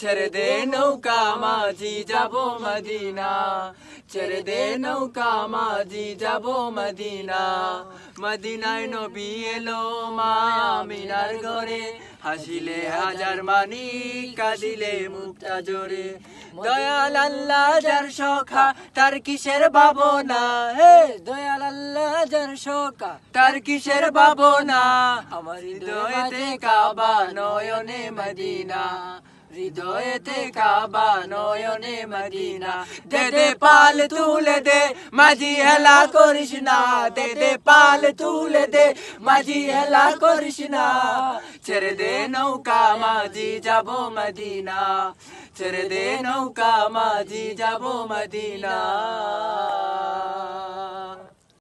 ছেড়ে দে নৌকা মাঝি যাব মদিনা ছেড়ে দে নৌকা মাঝি যাব মদিনা মদিনায় নবী এলো মা আমিনার ঘরে হাসিলে হাজার মানি কাঁদিলে মুক্তা জোরে দয়াল আল্লাহ যার সখা তার কিসের ভাবনা হে দয়াল আল্লাহ যার শোকা তার কিসের ভাবনা আমার হৃদয়েতে কাবা নয়নে মদিনা হৃদয়েতে কাবা নয়নে মদিনা দে দে পাল তুলে দে মাঝি হেলা করিস না দে দে পাল তুলে দে মাঝি হেলা করিস না ছেড়ে দে নৌকা মাঝি যাব মদিনা ছেড়ে দে নৌকা মাঝি যাব মদিনা